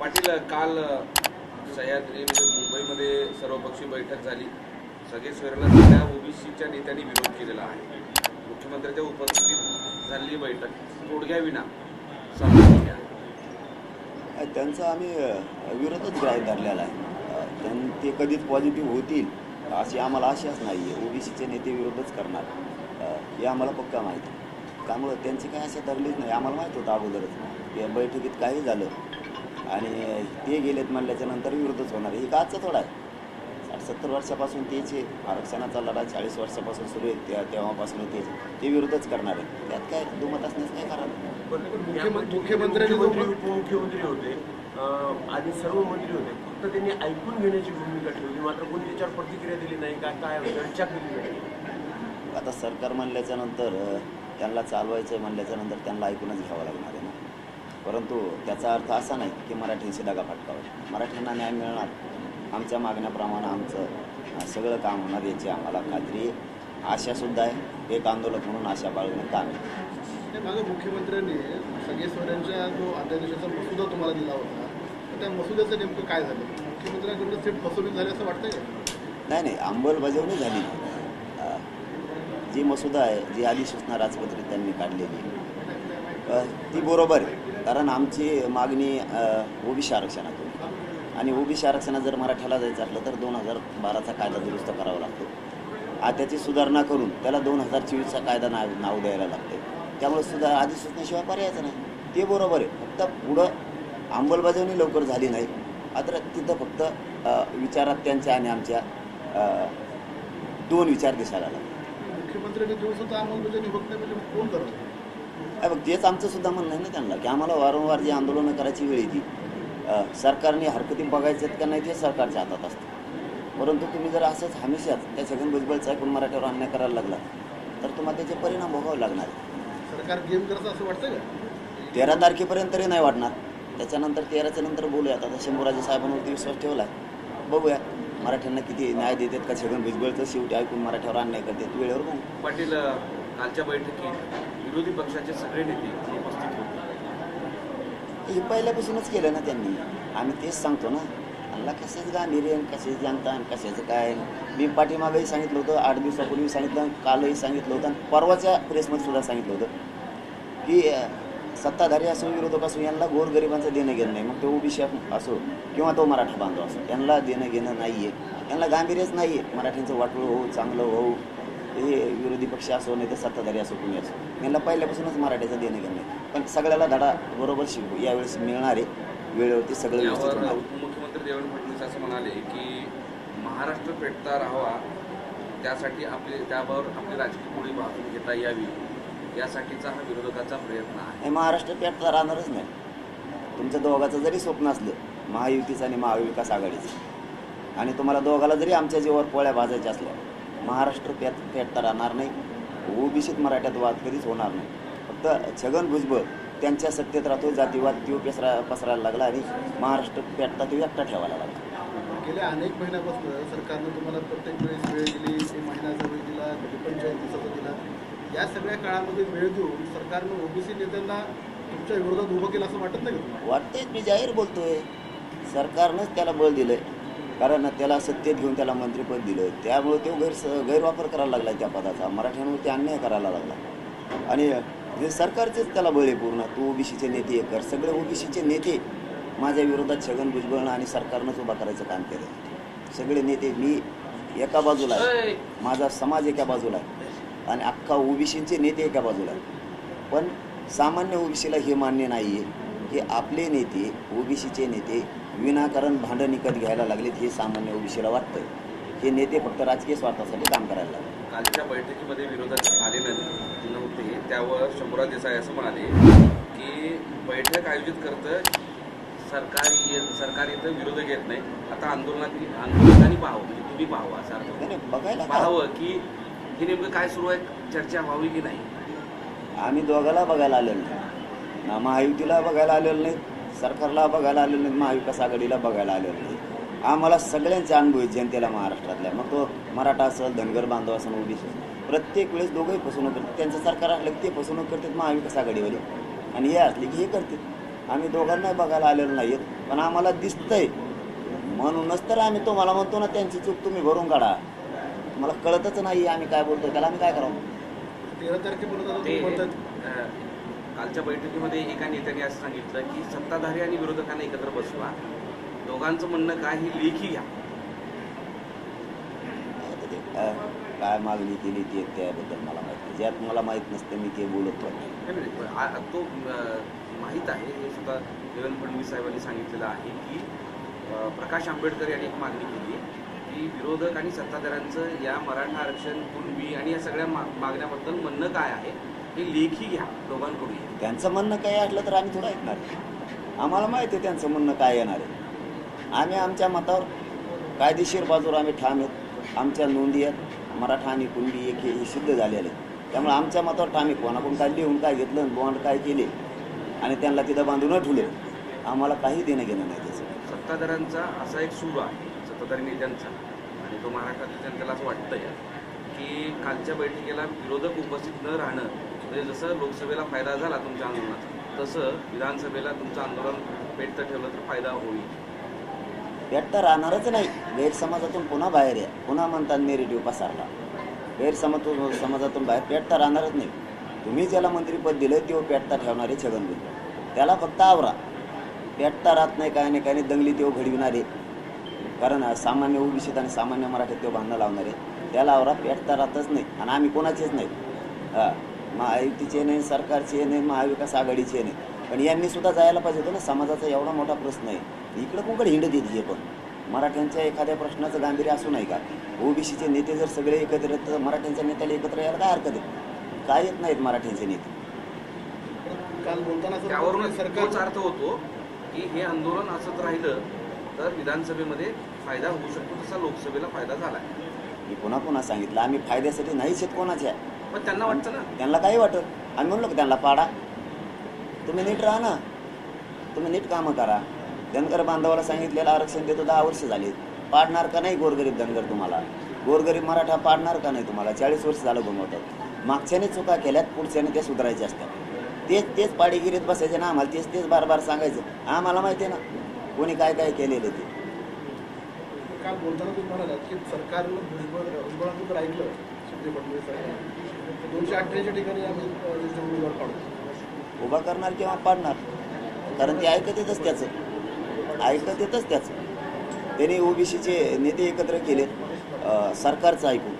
पाटील काल सह्याद्री म्हणजे मुंबईमध्ये सर्वपक्षीय बैठक झाली. सगळे सोयऱ्याला सगळ्या ओबीसीच्या नेत्यांनी विरोध केलेला आहे. मुख्यमंत्र्यांच्या उपस्थितीत झालेली बैठक तोडग्याविना समजून घ्या त्यांचा आम्ही विरोधच ग्राह्य धरलेला आहे. त्यां ते कधीच पॉझिटिव्ह होतील अशी आम्हाला आशाच नाही आहे ओबीसीचे नेते विरोधच करणार. हे आम्हाला पक्का माहिती त्यामुळं त्यांची काय आशा धरलीच नाही. आम्हाला माहीत होतं अगोदरच या बैठकीत काही झालं. आणि ते गेलेत म्हणल्याच्या नंतर विरोधच होणार आहे. हे का आजचं थोडा आहे. साठ सत्तर वर्षापासून तेच आहे. आरक्षणाचा लढा चाळीस वर्षापासून सुरू आहे. त्या तेव्हापासून तेच ते विरोधच करणार आहे. त्यात काय दुमत असण्याचं काय कारण? मुख्यमंत्री उपमुख्यमंत्री होते. आणि सर्व मंत्री होते. फक्त त्यांनी ऐकून घेण्याची भूमिका ठेवली. मात्र कोणी त्याच्यावर प्रतिक्रिया दिली नाही का काय चर्चा केली नाही. आता सरकार म्हणल्याच्या नंतर अ, त्यांना चालवायचं आहे म्हणल्याच्या नंतर त्यांना ऐकूनच घ्यावं लागणार आहे ना. परंतु त्याचा अर्थ असा नाही की मराठ्यांशी दगा फटकावा. मराठ्यांना न्याय मिळणार. आमच्या मागण्याप्रमाणे आमचं सगळं काम होणार याची आम्हाला खात्री आहे आशासुद्धा आहे. एक आंदोलक म्हणून आशा बाळगणं काम आहे मागं मुख्यमंत्र्यांनी सगळे सोयऱ्यांच्या जो अध्यादेशाचा मसुदा तुम्हाला दिला होता तर त्या मसुद्याचं नेमकं काय झालं? मुख्यमंत्र्यांकडून थेट फसवणूक झाली असं वाटतंय का? नाही नाही अंमलबजावणी झाली. जी मसुदा आहे जी अधिसूचना राजपत्रित त्यांनी काढलेली ती बरोबर आहे. कारण आमची मागणी ओबीसी आरक्षणातून आणि ओबीसी आरक्षणात जर मराठ्याला जायचं असलं तर दोन हजार बाराचा कायदा दुरुस्त करावा लागतो. आ त्याची सुधारणा करून त्याला दोन हजार चोवीसचा कायदा नाव नाव द्यायला लागते. त्यामुळे सुद्धा अधिसूचनेशिवाय पर्यायचं नाही. ते बरोबर आहे. फक्त पुढं अंमलबजावणी लवकर झाली नाही. मात्र तिथं फक्त विचारात त्यांच्या आणि आमच्या दोन विचार दिसायला लागले. मुख्यमंत्र्यांनी देऊन अंमलबजावणी होत नाही म्हणजे कोण करतो बघ तेच आमचं सुद्धा म्हणणं आहे ना त्यांना की आम्हाला वारंवार जी आंदोलनं करायची वेळ येते सरकारने हरकती बघायच्यात का नाही ते सरकारच्या हातात असतं. परंतु तुम्ही जर असंच हमेशाच त्या छगन भुजबळचा ऐकून मराठ्यावर अन्याय करायला लागला तर तुम्हाला त्याचे परिणाम भोगावे लागणार आहेत. सरकार गेम करतं असं वाटतंय का? तेरा तारखेपर्यंत तरी नाही वाटणार. त्याच्यानंतर तेराच्या नंतर बोलूया आता शंभूराजे साहेबांवरती विश्वास ठेवला आहे बघूया मराठ्यांना किती न्याय देतात का छगन भुजबळचं? शेवटी ऐकून मराठ्यावर अन्याय करतात. वेळेवर पाटील कालच्या बैठकीत विरोधी पक्षाचे सगळे नेते उपस्थित होते. हे पहिल्यापासूनच केलं ना त्यांनी. आम्ही तेच सांगतो ना. अल्ला कसेच गांभीर्य आणि कसेच जनता आणि कशाचं काय? मी पाठीमागंही सांगितलं होतं आठ दिवसापूर्वी सांगितलं कालही सांगितलं होतं आणि परवाच्या प्रेसमध्ये सुद्धा सांगितलं होतं की सत्ताधारी असो विरोधक असो यांना गोरगरिबांचं देणं घेणं नाही. मग तो ओबीसी असो किंवा तो मराठा बांधव असो यांना देणं घेणं नाही आहे यांना गांभीर्यच नाही आहे मराठींचं वाटलं होऊ चांगलं होऊ हे विरोधी पक्ष असो नाही तर सत्ताधारी असो कुणी असो यांना पहिल्यापासूनच मराठीचं देणं घेणं नाही पण सगळ्याला धडा बरोबर शिकू यावेळेस मिळणार आहे वेळेवरती सगळं व्यवस्थित होणार. आहे. उपमुख्यमंत्री देवेंद्र फडणवीस असं म्हणाले की महाराष्ट्र पेटता राहावा त्यासाठी आपले त्यावर आपली राजकीय पुढे वाहतूक घेता यावी यासाठीचा हा विरोधकाचा प्रयत्न आहे. हे महाराष्ट्र पेटला राहणारच नाही. तुमच्या दोघाचं जरी स्वप्न असलं महायुतीचं आणि महाविकास आघाडीचं आणि तुम्हाला दोघाला जरी आमच्या जीवावर पोळ्या भाजायच्या असल्या महाराष्ट्र पेट पेटता राहणार नाही. ओबीसीत मराठ्यात वाद कधीच होणार नाही. फक्त छगन भुजबळ त्यांच्या सत्तेत राहतो जातीवाद तो पसरा पसरायला लागला आणि महाराष्ट्र पेटता तो एकटा ठेवायला लागला. गेल्या अनेक महिन्यापासून सरकारनं तुम्हाला प्रत्येक वेळेस वेळ दिली महिन्याचा वेळ दिला कधी पंचायत दिवसाचा दिला या सगळ्या काळामध्ये वेळ देऊन सरकारनं ओबीसी नेत्यांना तुमच्या विरोधात उभं केलं असं वाटत नाही वाटतेच मी जाहीर बोलतोय. सरकारनंच त्याला बळ दिलंय. कारण त्याला सत्तेत घेऊन त्याला मंत्रिपद दिलं. त्यामुळे तो गैर गैरवापर करायला लागला त्या पदाचा. मराठ्यांवरती अन्याय करायला लागला. आणि हे सरकारचेच त्याला बळ पूर्ण. तू ओबीसीचे नेते कर. सगळे ओबीसीचे नेते माझ्या विरोधात छगन भुजबळनं आणि सरकारनंच उभा करायचं काम केलं. सगळे नेते मी एका बाजूला आहे. माझा समाज एका बाजूला आहे. आणि अख्खा ओबीसीचे नेते एका बाजूला आहे. पण सामान्य ओबीसीला हे मान्य नाही आहे की आपले नेते ओबीसीचे नेते विनाकारण भांडण विकत घ्यायला लागलेत हे सामान्य ओबीसीला वाटतंय. हे नेते फक्त राजकीय स्वार्थासाठी काम करायला लागले. कालच्या बैठकीमध्ये विरोधक आले नव्हते. त्यावर शंभूराज देसाई असं म्हणाले की बैठक आयोजित करतं सरकार सरकार इथं विरोधक येत नाही. आता आंदोलनात आंदोलकांनी पाहावं म्हणजे तुम्ही पाहावं असं बघायला? पाहावं की हे नेमकं काय सुरू आहे चर्चा व्हावी की नाही? आम्ही दोघाला बघायला आलेलो नाही. महायुतीला बघायला आलेलो नाही. सरकारला बघायला आलेलो नाही महाविकास आघाडीला बघायला आलेलो नाही आम्हाला सगळ्यांचे अनुभव आहेत जनतेला महाराष्ट्रातल्या. मग तो मराठा असेल धनगर बांधव असेल ओबीसी प्रत्येक वेळेस दोघंही फसवणूक करतात. त्यांचं सरकार असलं की ते फसवणूक करतात महाविकास आघाडीवाले. आणि हे असले की हे करतात. आम्ही दोघांनाही बघायला आलेलो नाही पण आम्हाला दिसतंय. म्हणूनच तर आम्ही तुम्हाला म्हणतो ना त्यांची चूक तुम्ही भरून काढा. मला कळतच नाही आम्ही काय बोलतो त्याला आम्ही काय करावं? तेरा तारखेपर्यंत कालच्या बैठकीमध्ये एका नेत्याने असं सांगितलं की सत्ताधारी आणि विरोधकांना एकत्र बसवा. दोघांचं म्हणणं काय ही लेखी घ्या. काय मागणी केली ते त्याबद्दल मला माहिती. ज्यात मला माहीत नसतं मी ते बोलत पण नाही. तो माहीत आहे हे सुद्धा देवेंद्र फडणवीस साहेबांनी सांगितलेलं आहे की प्रकाश आंबेडकर यांनी एक मागणी केली की विरोधक आणि सत्ताधाऱ्यांचं या मराठा आरक्षण कुणबी आणि या सगळ्या मागण्याबद्दल म्हणणं काय आहे? हे लेखी घ्या दोघांकडून त्यांचं म्हणणं काय असलं तर आम्ही थोडं ऐकणार. आहे. आम्हाला माहिती आहे त्यांचं म्हणणं काय येणार आहे. आम्ही आमच्या मतावर कायदेशीर बाजूवर आम्ही ठाम आहेत. आमच्या नोंदी आहेत. मराठा आणि कुणबी एक हे सिद्ध झालेले. त्यामुळे आमच्या मतावर ठाम आहे कोणाकडून काय लिहून काय घेतलं बॉन्ड काय केले आणि त्यांना तिथं बांधून ठेवले. आम्हाला काही देणं घेणं नाही त्याचं. सत्ताधाऱ्यांचा असा एक सूर आहे सत्ताधारी नेत्यांचा. आणि तो महाराष्ट्रातील जनतेला असं वाटतंय की कालच्या बैठकीला विरोधक उपस्थित न राहणं म्हणजे जसं लोकसभेला फायदा झाला तुमच्या आंदोलनाचा तसं विधानसभेला तुमचं आंदोलन पेटतं ठेवलं तर फायदा होईल. पेटता राहणारच नाही. गैरसमाजातून पुन्हा बाहेर या. पुन्हा म्हणतात नेरेटिव्ह पसारला. गैरसमाजातून समाजातून बाहेर. पेटता राहणारच नाही. तुम्ही ज्याला मंत्रीपद दिलं तेव्हा पेटता ठेवणारे छगन भुजबळ. त्याला फक्त आवरा. पेटता राहत नाही काय नाही काय नाही दंगली तेव्हा घडविणारे. कारण सामान्य ओबीसीत आणि सामान्य मराठीत तेव्हा भांडणं लावणारे. त्याला आवरा पेटता राहतच नाही. आणि आम्ही कोणाचेच नाही. हां. महायुतीचे नाही सरकारचे नाही महाविकास आघाडीचे नाही. पण यांनी सुद्धा जायला पाहिजे होतं ना समाजाचा एवढा मोठा प्रश्न आहे. इकडं कुकडे हिंड देत हे पण? मराठ्यांच्या एखाद्या प्रश्नाचं गांभीर्य असू नाही का? ओबीसीचे नेते जर सगळे एकत्र आहेत तर मराठ्यांच्या नेत्याला एकत्र यायला काय हरकत आहे? काय येत नाहीत मराठ्यांचे नेते? काल बोलताना असं त्यावरूनच सरकार तोच अर्थ होतो की हे आंदोलन असंच राहिलं तर विधानसभेमध्ये फायदा होऊ शकतो तसा लोकसभेला फायदा झाला मी पुन्हा पुन्हा सांगितलं आम्ही फायद्यासाठी नाहीच आहेत कोणाच्या. पण त्यांना वाटतं ना? त्यांना काही वाटत. आम्ही म्हणलो की त्यांना पाडा. तुम्ही नीट राहा ना. तुम्ही नीट कामं करा. धनगर बांधवाला सांगितलेलं आरक्षण देतो दहा वर्ष झाली. पाडणार का नाही गोरगरीब धनगर तुम्हाला? गोरगरीब मराठा पाडणार का नाही तुम्हाला? चाळीस वर्ष झालं घुमवतात मागच्याने चुका केल्यात पुढच्याने त्या सुधारायच्या असतात. तेच तेच पाडीगिरीत बसायचे ना आम्हाला. तेच तेच बार बार सांगायचं. आम्हाला माहिती आहे ना कोणी काय काय केलेलं ते. काल बोलताना तुम्ही म्हणालात की सरकारनं भुजबळ भुजबळांचं ऐकलं दोनशे अठ्ठ्याऐंशी ठिकाणी आम्ही उमेदवार काढू. उभा करणार किंवा पाडणार? कारण ते ऐकत येतच त्याचं. ऐकत येतच त्याचं. त्यांनी ओबीसीचे नेते एकत्र केलेत सरकारचं ऐकून.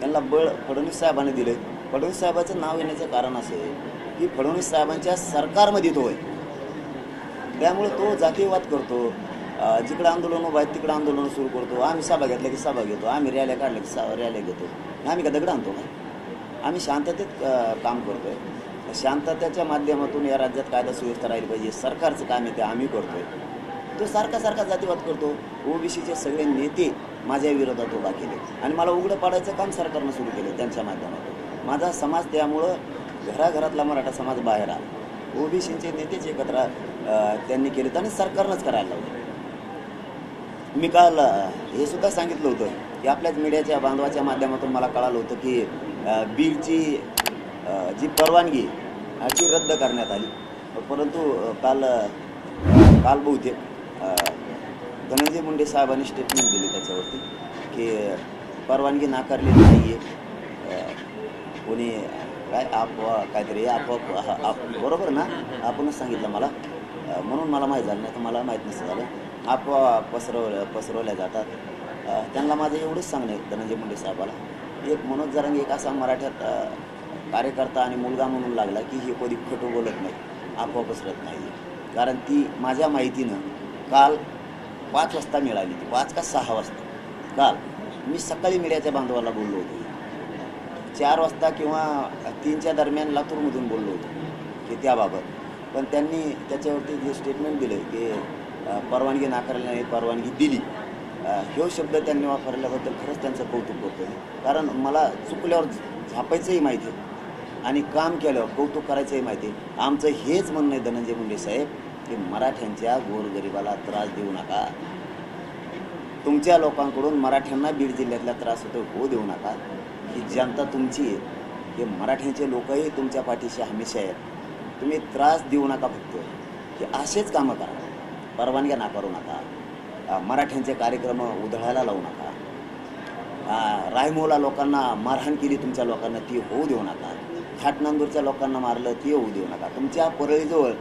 त्यांना बळ फडणवीस साहेबांनी दिले फडणवीस साहेबाचं नाव येण्याचं कारण असं आहे की फडणवीस साहेबांच्या सरकारमध्ये तो आहे. त्यामुळे तो जातीयवाद करतो. जिकडं आंदोलन उभं आहेत तिकडं आंदोलन सुरू करतो. आम्ही सभा घेतल्या की सभा घेतो. आम्ही रॅल्या काढल्या की सा- रॅल्या घेतो. आम्ही का दगड आणतो नाही आम्ही शांततेत काम काम करतोय. शांततेच्या माध्यमातून या राज्यात कायदा सुव्यवस्था राहिली पाहिजे सरकारचं काम आहे ते आम्ही करतोय. तो सारखा सारखा जातीवाद करतो. ओबीसीचे सगळे नेते माझ्या विरोधात उभा केले. आणि मला उघडं पाडायचं काम सरकारनं सुरू केलं त्यांच्या माध्यमातून. माझा समाज त्यामुळं घराघरातला मराठा समाज बाहेर आला. ओबीसीचे नेतेच एकत्र त्यांनी केले आणि सरकारनंच करायला लावलं. मी काल हे सुद्धा सांगितलं होतं की आपल्याच मीडियाच्या बांधवाच्या माध्यमातून मला कळालं होतं की बिलची जी परवानगी ती रद्द करण्यात आली. परंतु काल काल बहुतेक धनंजय मुंडे साहेबांनी स्टेटमेंट दिली त्याच्यावरती की परवानगी नाकारलेली नाही आहे कोणी काय अफवा काहीतरी अफवा हा- आप बरोबर ना? आपणच सांगितलं मला. म्हणून मला माहीत झालं नाही तर मला माहीत नसतं झालं. अफवा पसरव पसरवल्या जातात. त्यांना माझं एवढंच सांगणं आहे धनंजय मुंडे साहेबाला. एक मनोज जरांगे एक असा मराठ्यात कार्यकर्ता आणि मुलगा म्हणून लागला की हे कधी खोटं बोलत नाही आपोआप पसरत नाही. कारण ती माझ्या माहितीनं काल पाच वाजता मिळाली ती पाच का सहा वाजता. काल. मी सकाळी मीडियाच्या बांधवाला बोललो होतो. चार वाजता किंवा तीनच्या दरम्यान लातूरमधून बोललो होतो की त्याबाबत. पण त्यांनी त्याच्यावरती जे स्टेटमेंट दिलं की परवानगी नाकारली नाही परवानगी दिली. ह्यो शब्द त्यांनी वापरल्याबद्दल खरंच त्यांचं कौतुक करतो कारण मला चुकल्यावर झापायचंही माहिती आहे आणि काम केल्यावर कौतुक करायचंही माहिती आहे आमचं हेच म्हणणं आहे धनंजय मुंडे साहेब की मराठ्यांच्या गोरगरिबाला त्रास देऊ नका. तुमच्या लोकांकडून मराठ्यांना बीड जिल्ह्यातला त्रास होतो हो देऊ नका. ही जनता तुमची आहे. हे मराठ्यांचे लोकही तुमच्या पाठीशी हमेशा आहेत. तुम्ही त्रास देऊ नका फक्त. की असेच कामं करा. परवानग्या नाकारू नका. मराठ्यांचे कार्यक्रम उधळायला लावू नका. रायमोला लोकांना मारहाण केली तुमच्या लोकांना ती होऊ देऊ नका. खाटनांदूरच्या लोकांना मारलं ती होऊ देऊ नका. तुमच्या परळीजवळ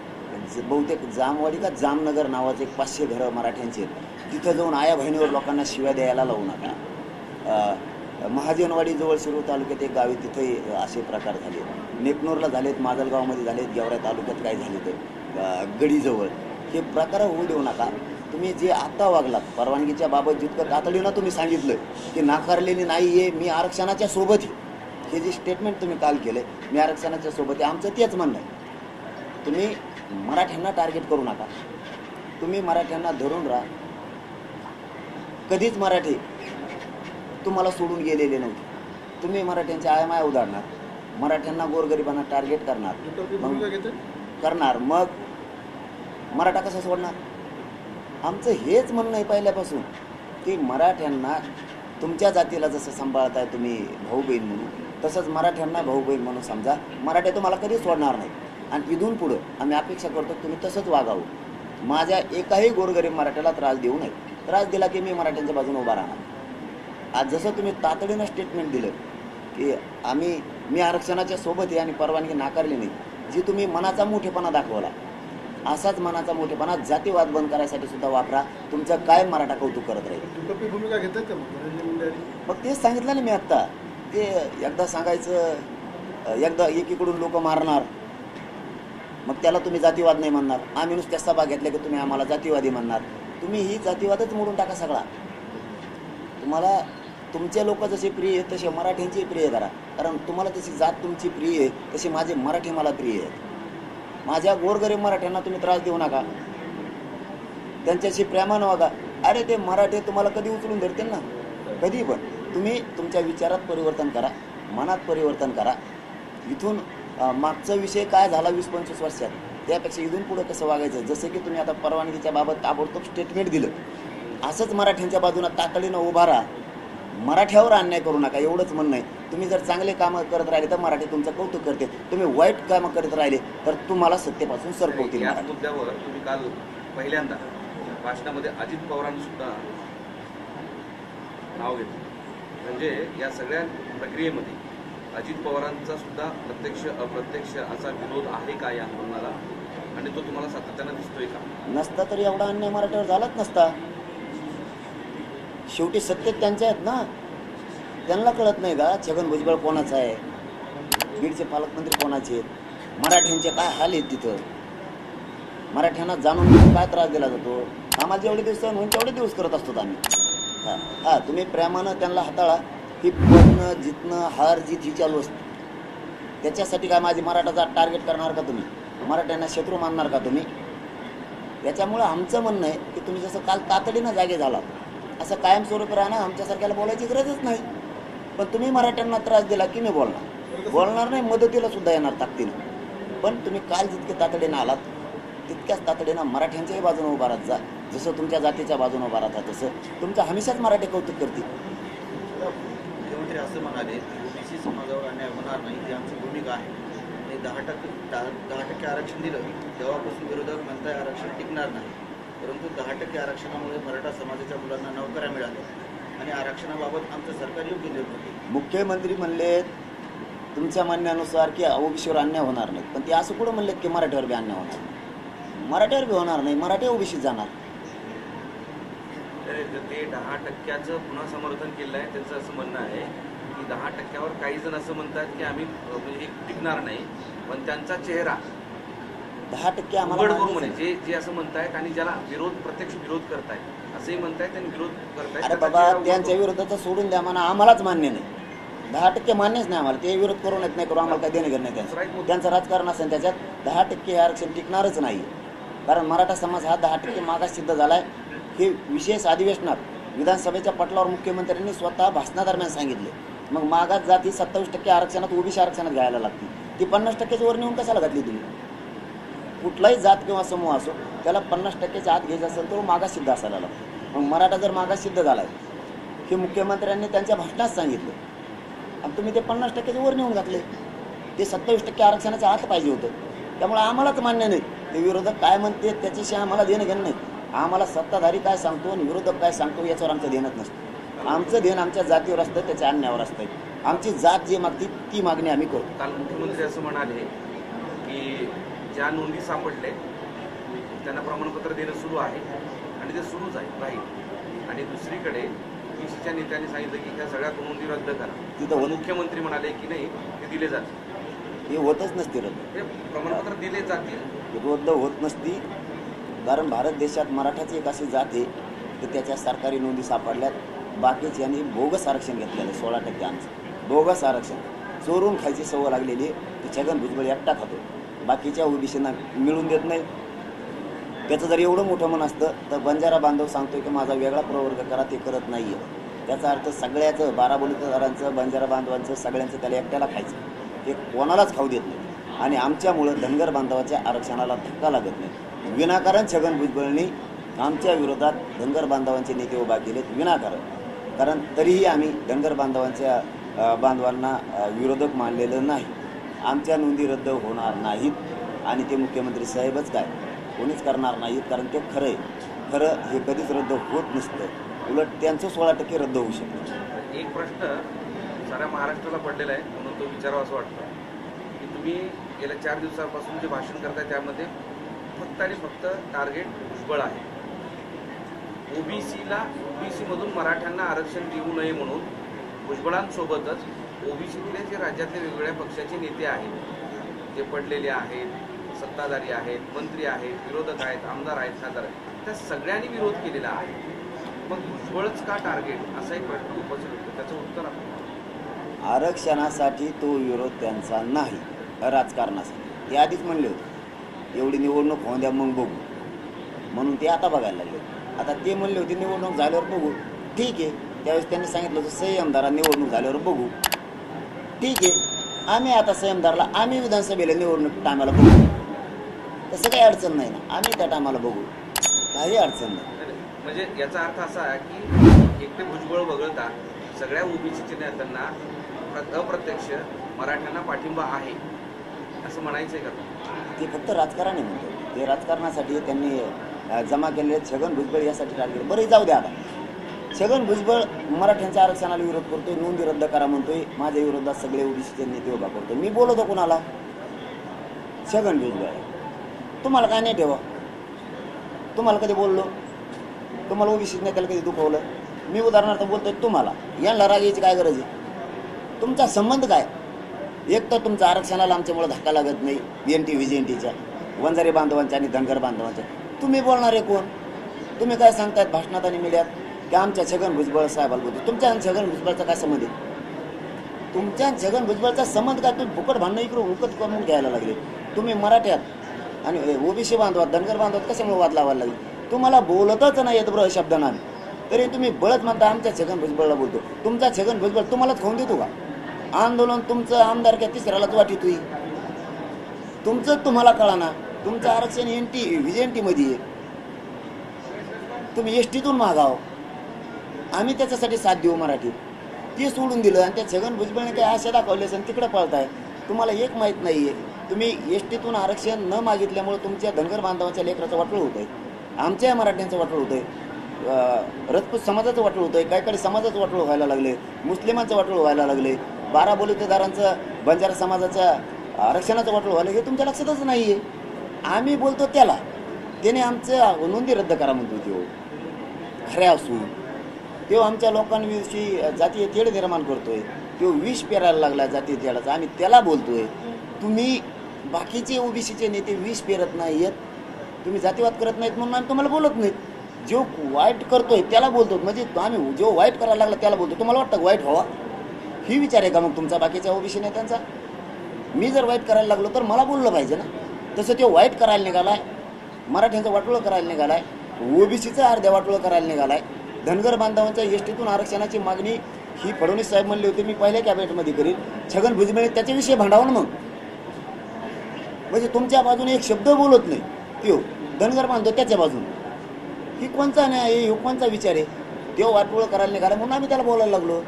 बहुतेक जामवाडी का जामनगर नावाचे एक पाचशे घरं मराठ्यांचे तिथं जाऊन आया बहिणीवर लोकांना शिव्या द्यायला लावू नका. महाजनवाडीजवळ शिरूर तालुक्यात एक गावी तिथंही असे प्रकार झाले. नेकनूरला झालेत माजलगावमध्ये झालेत गेवऱ्या तालुक्यात काय झाले तर गडीजवळ. हे प्रकार होऊ देऊ नका. तुम्ही जे आता वागलात परवानगीच्या बाबत जितकं तातडीनं तुम्ही सांगितलं की नाकारलेली नाही आहे मी आरक्षणाच्या सोबत हे जे स्टेटमेंट तुम्ही काल केलं मी आरक्षणाच्या सोबत आहे आमचं तेच म्हणणं आहे. तुम्ही मराठ्यांना टार्गेट करू नका. तुम्ही मराठ्यांना धरून राहा. कधीच मराठी तुम्हाला सोडून गेलेले नव्हते. तुम्ही मराठ्यांच्या आयमाय उदाहरणार. मराठ्यांना गोरगरिबांना टार्गेट करणार. मग करणार. मग मराठा कसा सोडणार? आमचं हेच म्हणणं आहे पहिल्यापासून की मराठ्यांना तुमच्या जातीला जसं सांभाळताय तुम्ही भाऊ बहीण म्हणून तसंच मराठ्यांना भाऊ बहीण म्हणून समजा मराठ्या तुम्हाला कधीच सोडणार नाही. आणि इथून पुढं आम्ही अपेक्षा करतो तुम्ही तसंच वागावं. माझ्या एकाही गोरगरीब मराठ्याला त्रास देऊ नये. त्रास दिला की मी मराठ्यांच्या बाजूने उभा राहणार. आज जसं तुम्ही तातडीनं स्टेटमेंट दिलं की आम्ही मी आरक्षणाच्या सोबत आहे आणि परवानगी नाकारली नाही जी तुम्ही मनाचा मोठेपणा दाखवला. असाच मनाचा मोठेपणा जातीवाद बंद करायसाठी सुद्धा वापरा. तुमचं काय मराठा कौतुक करत राहील? भूमिका घेतात मग तेच सांगितलं ना मी आत्ता. ते एकदा सांगायचं एकदा एकीकडून लोक मारणार. मग त्याला तुम्ही जातीवाद नाही म्हणणार. आम्ही नुसत्या सभा घेतल्या की तुम्ही आम्हाला जातीवादी म्हणणार. तुम्ही ही जातीवादच मोडून टाका सगळा. तुम्हाला तुमचे लोक जसे प्रिय आहेत तसे मराठ्यांची प्रिय करा कारण तुम्हाला तशी जात तुमची प्रिय आहे तशी माझे मराठी मला प्रिय आहेत. माझ्या गोरगरीब मराठ्यांना तुम्ही त्रास देऊ नका. त्यांच्याशी प्रेमानं वागा. अरे ते मराठे तुम्हाला कधी उचलून धरतील ना? कधी पण. तुम्ही तुमच्या विचारात परिवर्तन करा मनात परिवर्तन करा. इथून मागचा विषय काय झाला वीस पंचवीस वर्षात? त्यापेक्षा इथून पुढं कसं वागायचं? जसं की तुम्ही आता परवानगीच्या बाबत ताबडतोब स्टेटमेंट दिलं. असंच मराठ्यांच्या बाजूनं तातडीनं उभा राहा. मराठ्यावर अन्याय करू नका एवढंच म्हणणं आहे. तुम्ही जर चांगले कामं करत राहिले तर मराठी तुमचं कौतुक करते. तुम्ही वाईट कामं करत राहिले तर तुम्हाला सत्तेपासून सरकवतील याच मराठी. मुद्द्यावर तुम्ही काल पहिल्यांदा भाषणामध्ये अजित पवारांनी सुद्धा नाव घेतलं. म्हणजे या सगळ्या प्रक्रियेमध्ये अजित पवारांचा सुद्धा प्रत्यक्ष अप्रत्यक्ष असा विरोध आहे का या आंदोलनाला? आणि तो तुम्हाला सातत्यानं दिसतोय का? नसता तरी एवढा अन्याय मराठ्यावर झालाच नसता. शेवटी सत्तेत त्यांच्या आहेत ना? त्यांना कळत नाही का? छगन भुजबळ कोणाचा आहे? बीडचे पालकमंत्री कोणाचे आहेत? मराठ्यांचे काय हाल आहेत तिथं? मराठ्यांना जाणून घेऊन काय त्रास दिला जातो? आम्हाला जेवढे दिवस सहन होईल तेवढे दिवस करत असतो आम्ही. हा तुम्ही प्रेमानं त्यांना हाताळा. ही पडणं जितणं हार जीत ही चालू असते. त्याच्यासाठी काय माझी मराठाचा टार्गेट करणार का तुम्ही? मराठ्यांना शत्रू मानणार का तुम्ही? याच्यामुळं आमचं म्हणणं आहे की तुम्ही जसं काल तातडीनं जागे झाला असं कायमस्वरूपी राहणं आमच्यासारख्याला बोलायची गरजच नाही. पण तुम्ही मराठ्यांना त्रास दिला की मी बोलणार. बोलणार नाही मदतीला सुद्धा येणार ताकदीनं. पण तुम्ही काल जितके तातडीनं आलात तितक्याच तातडीनं मराठ्यांच्याही बाजूने उभा राहत जा. जसं तुमच्या जातीच्या बाजूने उभा राहता तसं तुमचं हमेशाच मराठी कौतुक करतील. मुख्यमंत्री असं म्हणाले ओबीसी समाजावर अन्याय होणार नाही ही आमची भूमिका आहे. आणि दहा टक्के दहा दहा टक्के आरक्षण दिलं तेव्हापासून विरोधक म्हणताय आरक्षण टिकणार नाही. परंतु दहा टक्के आरक्षणामुळे मराठा समाजाच्या मुलांना नोकऱ्या मिळाल्या. आणि आरक्षणाबाबत आमचं सरकार योग्य निर्णय घेईल मुख्यमंत्री म्हणले तुमच्या म्हणण्यानुसार की ओबीसीवर अन्याय होणार नाही. पण ते असं कुठं म्हणलेत की मराठ्यावर बी अन्याय होणार नाही. मराठ्यावर बी होणार नाही. मराठी ओबीसीत जाणार. तर ते दहा टक्क्याचं पुन्हा समर्थन केलं आहे त्यांचं असं म्हणणं आहे की दहा टक्क्यावर काही जण असं म्हणतात की आम्ही म्हणजे हे टिकणार नाही. पण त्यांचा चेहरा दहा टक्के आम्हाला उघड करू मान्यच म्हणे आहे. जे जे असं म्हणतायत आणि ज्याला विरोध प्रत्यक्ष विरोध करतायत असंही म्हणतायत आणि विरोध करतायत अरे बाबा त्यांच्या. विरोधाचं सोडून द्या म्हणा आम्हालाच मान्य नाही. दहा टक्के मान्यच नाही आम्हाला ते विरोध करू नयेत नाही करू आम्हाला काय देणे घेणं नाही त्यांचं. त्यांचं राजकारण असेल त्याच्यात दहा टक्के हे आरक्षण टिकणारच नाही. कारण मराठा समाज हा दहा टक्के मागास सिद्ध झालाय. हे विशेष अधिवेशनात विधानसभेच्या पटलावर मुख्यमंत्र्यांनी स्वतः भाषणादरम्यान सांगितले. मग मागास जात सत्तावीस टक्के आरक्षणात ओबीसी आरक्षणात घ्यायला लागते ती पन्नास टक्क्याच्या वर नेऊन कशाला घातली तुम्ही? कुठलाही जात किंवा समूह असो त्याला पन्नास टक्क्याच्या आत घ्यायचा असेल तर मागास सिद्ध असायला लागतो मग मराठा जर मागास सिद्ध झालाय हे मुख्यमंत्र्यांनी त्यांच्या भाषणात सांगितलं. आणि तुम्ही ते पन्नास टक्क्याच्या वर नेऊन घातले. ते सत्तावीस टक्के आरक्षणाच्या आत पाहिजे होतं. त्यामुळे आम्हालाच मान्य नाही. ते विरोधक काय म्हणते त्याच्याशी आम्हाला देणं घेणं नाही. आम्हाला सत्ताधारी काय सांगतो आणि विरोधक काय सांगतो याच्यावर आमचं देणंच नसतं. आमचं देणं आमच्या जातीवर असतं त्याच्या अन्यावर असतं. आमची जात जी मागते ती मागणी आम्ही करतो. काल मुख्यमंत्री असं म्हणाले की ज्या नोंदी सापडले त्यांना प्रमाणपत्र देणं सुरू आहे आणि ते सुरूच आहे राहील. आणि दुसरीकडे ओबीसीच्या नेत्यांनी सांगितलं की त्या सगळ्या नोंदी रद्द करा. तिथं मुख्यमंत्री म्हणाले की नाही ते दिले जातील. हे होतच नसते रद्द. प्रमाणपत्र दिले जातील. रद्द होत नसती कारण भारत देशात मराठाची एक अशी जात आहे की त्याच्या सरकारी नोंदी सापडल्यात. बाकीच यांनी बोगस आरक्षण घेतलेलं आहे सोळा टक्के आमचं. बोगस आरक्षण. चोरून खायची सवय लागलेली छगन भुजबळ एकटा खातो. बाकीच्या ओबीसींना मिळून देत नाही. त्याचं जर एवढं मोठं मन असतं तर बंजारा बांधव सांगतोय की माझा वेगळा प्रवर्ग करा ते करत नाही आहे त्याचा अर्थ सगळ्याचं बारा बंजारा बांधवांचं सगळ्यांचं त्याला एकट्याला खायचं. हे कोणालाच खाऊ देत नाही. आणि आमच्यामुळं धनगर बांधवाच्या आरक्षणाला धक्का लागत नाही. विनाकारण छगन भुजबळनी आमच्या विरोधात धनगर बांधवांचे नेते उभा केलेत विनाकारण. कारण तरीही आम्ही धनगर बांधवांच्या बांधवांना विरोधक मानलेलं नाही. आमच्या नोंदी रद्द होणार नाहीत आणि ते मुख्यमंत्री साहेबच काय? कोणीच करणार नाहीत कारण ते खरं आहे खरं हे कधीच रद्द होत नसतं. उलट त्यांचं सोळा टक्के रद्द होऊ शकतं. एक प्रश्न साऱ्या महाराष्ट्राला पडलेला आहे म्हणून तो विचारावा असं वाटतं. की तुम्ही गेल्या चार दिवसापासून जे भाषण करताय त्यामध्ये फक्त आणि फक्त टार्गेट भुजबळ आहे. ओबीसीला ओबीसीमधून मराठ्यांना आरक्षण देऊ नये म्हणून भुजबळांसोबतच ओबीसीतले जे राज्यातले वेगवेगळ्या पक्षाचे नेते आहेत. जे पडलेले आहेत सत्ताधारी आहेत मंत्री आहेत विरोधक आहेत आमदार आहेत खासदार आहेत. त्या सगळ्यांनी विरोध केलेला आहे. मग भुजबळच का टार्गेट? असा एक प्रश्न उपस्थित होतो. त्याचं उत्तर आपण आरक्षणासाठी तो विरोध त्यांचा नाही राजकारणासाठी. ते आधीच म्हणले होते एवढी निवडणूक होऊन द्या मग बघू. म्हणून ते आता बघायला लागले. आता ते म्हणले होते निवडणूक झाल्यावर बघू. ठीक आहे. त्यावेळेस त्यांनी सांगितलं होतं संयमदारा निवडणूक झाल्यावर बघू. ठीक आहे. आम्ही आता संयमदारला आम्ही विधानसभेला निवडणूक टायमाला बघू. तसं काही अडचण नाही ना. आम्ही त्या टायमाला बघू. काही अडचण नाही. म्हणजे याचा अर्थ असा आहे की एकटे भुजबळ वगळता सगळ्या ओबीसीच्या नेत्यांना प्र- अप्रत्यक्ष मराठ्यांना पाठिंबा आहे असं म्हणायचंय का? ते फक्त राजकारण आहे म्हणतो ते राजकारणासाठी त्यांनी जमा केलेले छगन भुजबळ यासाठी टार्गेट. बरं जाऊ द्या आता. छगन भुजबळ मराठ्यांच्या आरक्षणाला विरोध करतोय नोंदी रद्द करा म्हणतोय. माझ्या विरोधात सगळे ओबीसीचे नेते उभा करतो मी बोलवतो कुणाला? छगन भुजबळ. तुम्हाला काय नाही ठेवा. तुम्हाला कधी बोललो? तुम्हाला ओबीसी नेत्याला कधी दुखवलं? मी उदाहरणार्थ बोलतोय तुम्हाला. यांना राजायची यायची काय गरज आहे? तुमचा संबंध काय? एक तर तुमच्या आरक्षणाला आमच्यामुळे धक्का लागत नाही B N T V G N टीच्या वंजारी बांधवांच्या आणि धनगर बांधवांच्या. तुम्ही बोलणारे कोण? तुम्ही काय सांगतायत भाषणात आणि मीडियात? की आमच्या छगन भुजबळ साहेबाला बोलतो. तुमच्या आणि छगन भुजबळचा काय संबंध आहे? तुमच्या छगन भुजबळचा संबंध काय? तुम्ही फुकट भांडणं इकडून हुकत करून घ्यायला लागले. तुम्ही मराठ्यात आणि ओबीसी बांधवात धनगर बांधवात कशामुळे वाद लावायला लागले? तुम्हाला बोलतच नाही येत बरं शब्दांना तरी तुम्ही बळत म्हणता आमच्या छगन भुजबळला बोलतो. तुमचा छगन भुजबळ तुम्हालाच खाऊन देतो का? आंदोलन तुमचं आमदार क्या तिसऱ्यालाच वाटी होई तुमचं तुम्हाला कळाना. तुमचं आरक्षण एन टी व्ही एन टीमध्ये तुम्ही एस टीतून मागाव. आम्ही त्याच्यासाठी साथ देऊ मराठी. ते सोडून दिलं आणि त्या छगन भुजबळने काही आशा दाखवल्यास आणि तिकडे पळताय. तुम्हाला एक माहीत नाही आहे तुम्ही एस टीतून आरक्षण न मागितल्यामुळे तुमच्या धनगर बांधवाच्या लेकराचं वाटळ होत आहे आमच्या मराठ्यांचं वाटळ होत आहे रजपूत समाजाचं वाटळ होतं आहे काही काही समाजाचं वाटळ व्हायला लागले. मुस्लिमांचं वाटळ व्हायला लागले. बारा बोलतेदारांचं बंजारा समाजाचं आरक्षणाचं वाटळ व्हायला हे तुमच्या लक्षातच नाही आहे आम्ही बोलतो त्याला. त्याने आमचं नोंदी रद्द करा म्हणतो तो. खऱ्या असून. तो आमच्या लोकांविषयी जातीय तेढ निर्माण करतोय. तो विष पेरायला लागला जातीय तेढाचा. आम्ही त्याला बोलतोय तुम्ही बाकीचे ओबीसीचे नेते विष पेरत नाही आहेत तुम्ही जातीवाद करत नाहीत म्हणून आम्ही तुम्हाला बोलत नाहीत. जो वाईट करतोय त्याला बोलतो. म्हणजे आम्ही जो वाईट करायला लागला त्याला बोलतो. तुम्हाला वाटतं वाईट व्हावा? ही विचार आहे का मग तुमचा बाकीच्या ओबीसी नेत्यांचा? मी जर वाईट करायला लागलो तर मला बोललं पाहिजे ना. तसं तो वाईट करायला निघालाय. मराठ्यांचं वाटोळं करायला निघालाय. ओबीसीचं अर्ध्या वाटोळं करायला निघालाय. धनगर बांधवांच्या एस टीतून आरक्षणाची मागणी ही फडणवीस साहेब म्हणले होते मी पहिल्या कॅबिनेटमध्ये करीन. छगन भुजबळ त्याच्याविषयी भांडावं ना मग म्हणजे तुमच्या बाजूने एक शब्द बोलत नाही. त्यो धनगर बांधव त्याच्या बाजूने. ही कोणचा न्याय आहे? कोणचा विचार आहे? देव वाटोळं करायला निघाला म्हणून आम्ही त्याला बोलायला लागलो.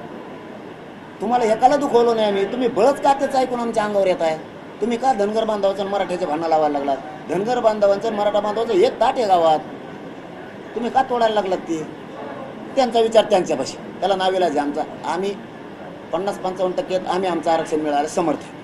तुम्हाला एकाला दुखवलं नाही आम्ही. तुम्ही बळच का त्याचं ऐकून आमच्या अंगावर येत आहे? तुम्ही का धनगर बांधवाचं आणि मराठ्याच्या भांडणं लावायला लागलात? धनगर बांधवांचं मराठा बांधवाचं एक ताट आहे गावात. तुम्ही का तोडायला लागलात ते? त्यांचा विचार त्यांच्यापाशी. त्याला नावेला जे आमचा. आम्ही पन्नास पंचावन्न टक्के आम्ही आमचं आरक्षण मिळायला समर्थ आहे.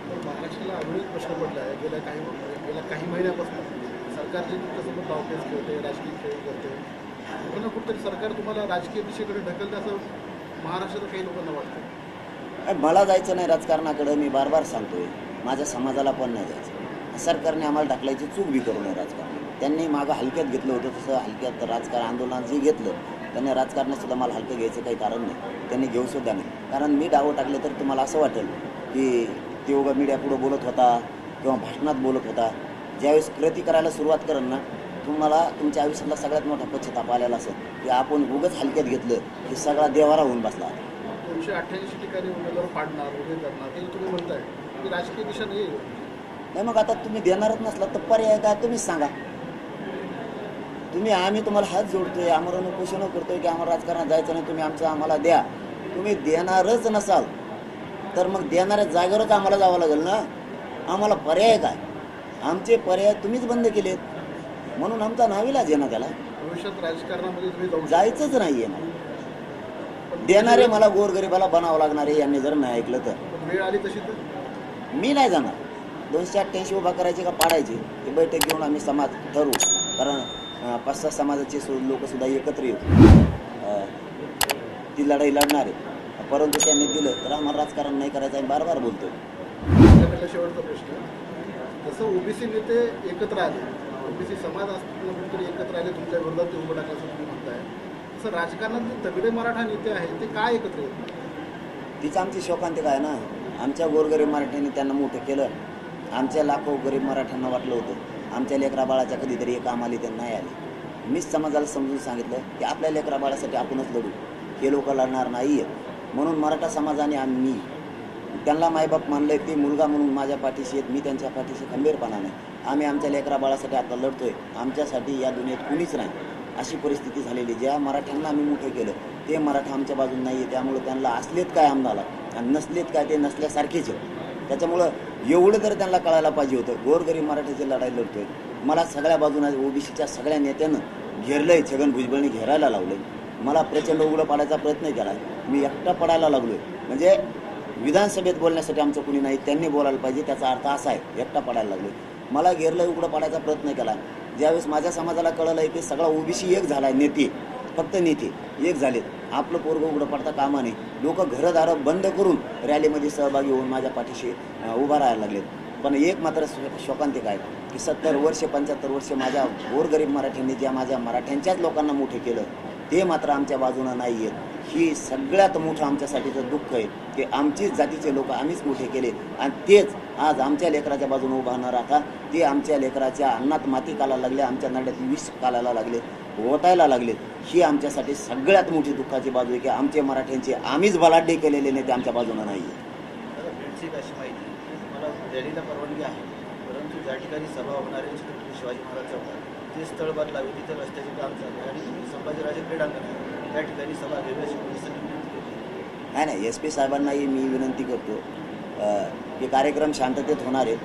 आहे. मला जायचं नाही राजकारणाकडे मी बार बार सांगतोय. माझ्या समाजाला पण नाही जायचं. सरकारने आम्हाला ढकलायची चूक बी करू नये राजकारण त्यांनी मागं हलक्यात घेतलं होतं तसं हलक्यात राजकारण आंदोलन जे घेतलं त्यांनी राजकारणात सुद्धा मला हलकं घ्यायचं काही कारण नाही. त्यांनी घेऊ सुद्धा नाही. कारण मी डावं टाकले तर तुम्हाला असं वाटेल की ते उगा मीडिया पुढं बोलत होता किंवा भाषणात बोलत होता. ज्यावेळेस कृती करायला सुरुवात करेल ना तुम्हाला तुमच्या आयुष्यातला सगळ्यात मोठा पश्चाताप आलेला असेल की आपण उगच हलक्यात घेतलं की सगळा देवारा होऊन बसला. दोनशे अठ्ठ्याऐंशी ठिकाणी उमेदवार पाडणार उभे करणार हे तुम्ही म्हणताय. राजकीय दिशा. नाही. मग आता तुम्ही देणारच नसला तर पर्याय काय? तुम्हीच सांगा. तुम्ही आम्ही तुम्हाला हात जोडतोय आमरण उपोषण करतोय की आम्हाला राजकारणात जायचं नाही तुम्ही आमचं आम्हाला द्या. तुम्ही देणारच नसाल तर मग देणाऱ्या जागेवरच आम्हाला जावं लागेल ना? आम्हाला पर्याय काय? आमचे पर्याय तुम्हीच बंद केलेत. म्हणून आमचा नाविलाज आहे ना त्याला. भविष्यात राजकारणामध्ये. जायचंच नाही आहे मला. देणारे मला गोरगरिबाला बनावं लागणार आहे यांनी जर नाही ऐकलं तर. आली तशी मी नाही जाणार. दोनशे अठ्ठ्याऐंशी उभा करायचे का पाडायचे? ही बैठक घेऊन आम्ही समाज ठरवू कारण पाच सहा समाजाचे सु लोक सुद्धा एकत्र येऊ अं, ती लढाई लढणार आहे. परंतु त्यांनी दिलं तर आम्हाला राजकारण नाही करायचं आहे बार माझ्याकडला शेवटचा प्रश्न जसं ओबीसी नेते एकत्र आले ओबीसी समाज असताना एकत्र आले तुमच्या विरोधात ते उभं टाकलं असं तुम्ही म्हणताय तसं राजकारणात जे तगडे मराठा नेते आहेत ते काय एकत्र येत तीच आमची शोकांतिका आहे ना? आमच्या गोरगरीब मराठ्यांनी त्यांना मोठं केलं. आमच्या लाखो गरीब मराठ्यांना वाटलं होतं. आमच्या लेकरा बाळाच्या कधीतरी एक आम्हाला ते नाही आले. मीच समाजाला समजून सांगितलं की आपल्या लेकरा बाळासाठी आपणच लढू. हे लोक लढणार नाही आहेत म्हणून मराठा समाजाने आम्ही त्यांना मायबाप मानलंय ते मुलगा म्हणून माझ्या पाठीशी आहेत मी त्यांच्या पाठीशी खंबीरपणाने आम्ही आमच्या लेकरा बाळासाठी आता लढतोय. आमच्यासाठी या दुनियेत कुणीच नाही. अशी परिस्थिती झालेली ज्या मराठ्यांना आम्ही मोठं केलं ते मराठा आमच्या बाजून नाही आहे त्यामुळे त्यांना असलेत काय आमदाला आणि नसलेत काय ते नसल्यासारखेच आहे त्याच्यामुळं एवढं तर त्यांना कळायला पाहिजे होतं. गोरगरीब मराठीची लढाई लढतोय. मला सगळ्या बाजूने ओबीसीच्या सगळ्या नेत्यानं घेरलंय छगन भुजबळने घेरायला लावलंय. मला प्रचंड उघडं पाडायचा प्रयत्न केला. मी एकटा पडायला लागलोय. म्हणजे विधानसभेत बोलण्यासाठी आमचं कुणी नाही त्यांनी बोलायला पाहिजे त्याचा अर्थ असा आहे. एकटा पडायला लागलोय. मला घेरलंय उघडं पाडायचा प्रयत्न केला. ज्यावेळेस माझ्या समाजाला कळलं आहे की सगळा ओबीसी एक झाला आहे नेते. फक्त नेते. एक झालेत. आपलं पोरगं उघडं पडता कामा नये लोक घरदारं बंद करून रॅलीमध्ये सहभागी होऊन माझ्या पाठीशी उभा राहायला लागलेत. पण एक मात्र शोकांतिक आहे की सत्तर वर्ष पंच्याहत्तर वर्ष माझ्या गोरगरीब मराठ्यांनी ज्या माझ्या मराठ्यांच्याच लोकांना मोठे केलं ते मात्र आमच्या बाजूनं नाही आहेत. ही सगळ्यात मोठं आमच्यासाठीचं दुःख आहे की आमचीच जातीचे लोक आम्हीच मोठे केले आणि तेच आज आमच्या लेकराच्या बाजूने उभा न राहता ते आमच्या लेकराच्या अन्नात माती कालायला लागले आमच्या नाड्यात विष कालायला लागले ओतायला लागलेत ही आमच्यासाठी सगळ्यात मोठी दुःखाची बाजू आहे की आमचे मराठ्यांचे आम्हीच बलाढ्य केलेले नेते आमच्या बाजूनं नाही परंतु ज्या ठिकाणी सभा होणार आहे शिवाजी महाराज चौकात ते स्थळ बदलावे तिथे रस्त्याचे काम चालू आहे आणि संभाजीराजे क्रीडांगण आहे. त्या ठिकाणी सभा केली. नाही नाही एस पी साहेबांनाही मी विनंती करतो हे कार्यक्रम शांततेत होणार आहेत.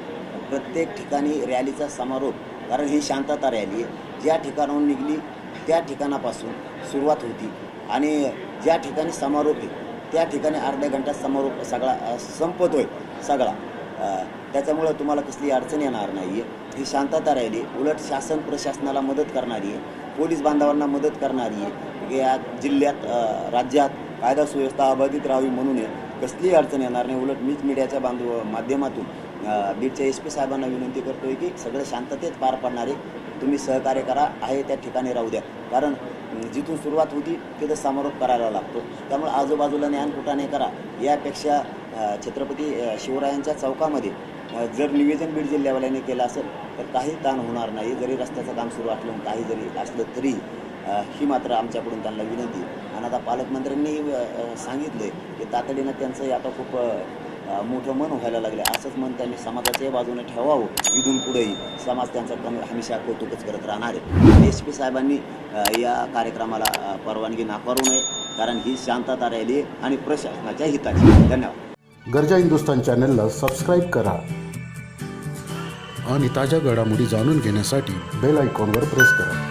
प्रत्येक ठिकाणी रॅलीचा समारोप कारण ही शांतता रॅली आहे. ज्या ठिकाणाहून निघली त्या ठिकाणापासून सुरुवात होती. आणि ज्या ठिकाणी समारोप आहे त्या ठिकाणी अर्ध्या घंटा समारोप सगळा अ, संपतोय सगळा. त्याच्यामुळं तुम्हाला कसली अडचण येणार नाही आहे ही शांतता राहिली उलट शासन प्रशासनाला मदत करणारी आहे. पोलीस बांधवांना मदत करणारी आहे. या जिल्ह्यात राज्यात कायदा सुव्यवस्था अबाधित राहावी म्हणून आहे. कसलीही अडचण येणार नाही. उलट मीच मीडियाच्या बांधव माध्यमातून बीडच्या एस पी साहेबांना विनंती करतोय की सगळं शांततेत पार पडणारे तुम्ही सहकार्य करा आहे त्या ठिकाणी राहू द्या. कारण जिथून सुरुवात होती तिथं समारोप करायला लागतो. त्यामुळे आजूबाजूला ज्ञान कुठाने करा. यापेक्षा छत्रपती शिवरायांच्या चौकामध्ये जर निवेदन बीड जिल्ह्यावाल्याने केलं असेल तर काही ताण होणार नाही. जरी रस्त्याचं काम सुरू असलं काही जरी असलं तरी ही मात्र आमच्याकडून त्यांना विनंती आणि आता पालकमंत्र्यांनी अ, सांगितलं की तातडीनं त्यांचं आता खूप मोठं मन व्हायला लागलं. असंच मन त्यांनी समाजाच्या बाजूने ठेवावं. इथून पुढेही समाज त्यांचा कमी हमेशा कौतुकच करत राहणार आहे. एस पी साहेबांनी या कार्यक्रमाला परवानगी नाकारू नये कारण ही शांतता राहिली आणि प्रशासनाच्या हिताची. धन्यवाद. गरजा हिंदुस्तान चॅनलला सबस्क्राईब करा आणि ताज्या घडामोडी जाणून घेण्यासाठी बेल आयकॉनवर प्रेस करा.